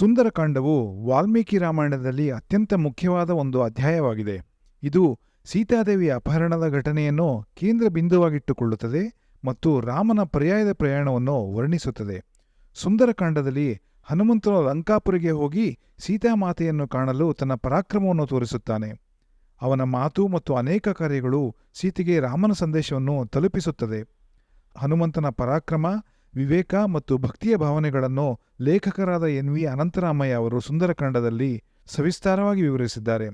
ಸುಂದರಕಾಂಡವು ವಾಲ್ಮೀಕಿ ರಾಮಾಯಣದಲ್ಲಿ ಅತ್ಯಂತ ಮುಖ್ಯವಾದ ಒಂದು ಅಧ್ಯಾಯವಾಗಿದೆ. ಇದು ಸೀತಾದೇವಿಯ ಅಪಹರಣದ ಘಟನೆಯನ್ನು ಕೇಂದ್ರ ಬಿಂದುವಾಗಿಟ್ಟುಕೊಳ್ಳುತ್ತದೆ ಮತ್ತು ರಾಮನ ಪರ್ಯಾಯದ ಪ್ರಯಾಣವನ್ನು ವರ್ಣಿಸುತ್ತದೆ. ಸುಂದರಕಾಂಡದಲ್ಲಿ ಹನುಮಂತನು ಲಂಕಾಪುರಿಗೆ ಹೋಗಿ ಸೀತಾಮಾತೆಯನ್ನು ಕಾಣಲು ತನ್ನ ಪರಾಕ್ರಮವನ್ನು ತೋರಿಸುತ್ತಾನೆ. ಅವನ ಮಾತು ಮತ್ತು ಅನೇಕ ಕಾರ್ಯಗಳು ಸೀತೆಗೆ ರಾಮನ ಸಂದೇಶವನ್ನು ತಲುಪಿಸುತ್ತದೆ. ಹನುಮಂತನ ಪರಾಕ್ರಮ ವಿವೇಕ ಮತ್ತು ಭಕ್ತಿಯ ಭಾವನೆಗಳನ್ನು ಲೇಖಕರಾದ ಎನ್ ವಿ ಅನಂತರಾಮಯ್ಯ ಅವರು ಸುಂದರಕಾಂಡದಲ್ಲಿ ಸವಿಸ್ತಾರವಾಗಿ ವಿವರಿಸಿದ್ದಾರೆ.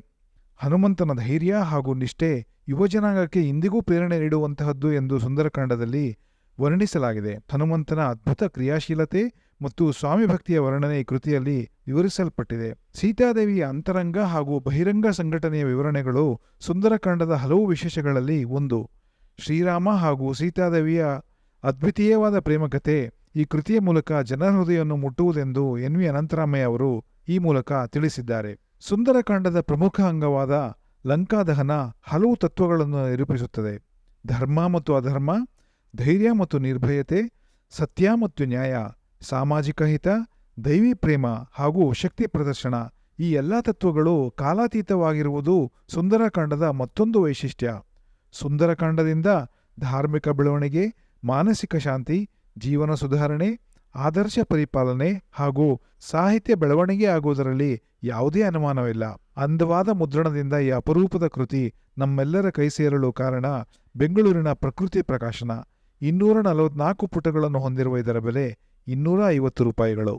ಹನುಮಂತನ ಧೈರ್ಯ ಹಾಗೂ ನಿಷ್ಠೆ ಯುವಜನಾಂಗಕ್ಕೆ ಇಂದಿಗೂ ಪ್ರೇರಣೆ ನೀಡುವಂತಹದ್ದು ಎಂದು ಸುಂದರಕಾಂಡದಲ್ಲಿ ವರ್ಣಿಸಲಾಗಿದೆ. ಹನುಮಂತನ ಅದ್ಭುತ ಕ್ರಿಯಾಶೀಲತೆ ಮತ್ತು ಸ್ವಾಮಿ ಭಕ್ತಿಯ ವರ್ಣನೆ ಕೃತಿಯಲ್ಲಿ ವಿವರಿಸಲ್ಪಟ್ಟಿದೆ. ಸೀತಾದೇವಿಯ ಅಂತರಂಗ ಹಾಗೂ ಬಹಿರಂಗ ಸಂಘಟನೆಯ ವಿವರಣೆಗಳು ಸುಂದರಕಾಂಡದ ಹಲವು ವಿಶೇಷಗಳಲ್ಲಿ ಒಂದು. ಶ್ರೀರಾಮ ಹಾಗೂ ಸೀತಾದೇವಿಯ ಅದ್ವಿತೀಯವಾದ ಪ್ರೇಮಕತೆ ಈ ಕೃತಿಯ ಮೂಲಕ ಜನರ ಹೃದಯವನ್ನು ಮುಟ್ಟುವುದೆಂದು ಎನ್ ವಿ ಅನಂತರಾಮಯ್ಯ ಅವರು ಈ ಮೂಲಕ ತಿಳಿಸಿದ್ದಾರೆ. ಸುಂದರಕಾಂಡದ ಪ್ರಮುಖ ಅಂಗವಾದ ಲಂಕಾದಹನ ಹಲವು ತತ್ವಗಳನ್ನು ನಿರೂಪಿಸುತ್ತದೆ. ಧರ್ಮ ಮತ್ತು ಅಧರ್ಮ, ಧೈರ್ಯ ಮತ್ತು ನಿರ್ಭಯತೆ, ಸತ್ಯ ಮತ್ತು ನ್ಯಾಯ, ಸಾಮಾಜಿಕ ಹಿತ, ದೈವಿ ಪ್ರೇಮ ಹಾಗೂ ಶಕ್ತಿ ಪ್ರದರ್ಶನ ಈ ಎಲ್ಲ ತತ್ವಗಳು ಕಾಲಾತೀತವಾಗಿರುವುದು ಸುಂದರಕಾಂಡದ ಮತ್ತೊಂದು ವೈಶಿಷ್ಟ್ಯ. ಸುಂದರಕಾಂಡದಿಂದ ಧಾರ್ಮಿಕ ಬೆಳವಣಿಗೆ ಮಾನಸಿಕ ಶಾಂತಿ, ಜೀವನ ಸುಧಾರಣೆ, ಆದರ್ಶ ಪರಿಪಾಲನೆ ಹಾಗೂ ಸಾಹಿತ್ಯ ಬೆಳವಣಿಗೆ ಆಗುವುದರಲ್ಲಿ ಯಾವುದೇ ಅನುಮಾನವಿಲ್ಲ. ಅಂದವಾದ ಮುದ್ರಣದಿಂದ ಈ ಅಪರೂಪದ ಕೃತಿ ನಮ್ಮೆಲ್ಲರ ಕೈ ಸೇರಲು ಕಾರಣ ಬೆಂಗಳೂರಿನ ಪ್ರಕೃತಿ ಪ್ರಕಾಶನ. ಇನ್ನೂರ ನಲವತ್ನಾಲ್ಕು ಪುಟಗಳನ್ನು ಹೊಂದಿರುವ ಇದರ ಬೆಲೆ ಇನ್ನೂರ ಐವತ್ತು ರೂಪಾಯಿಗಳು.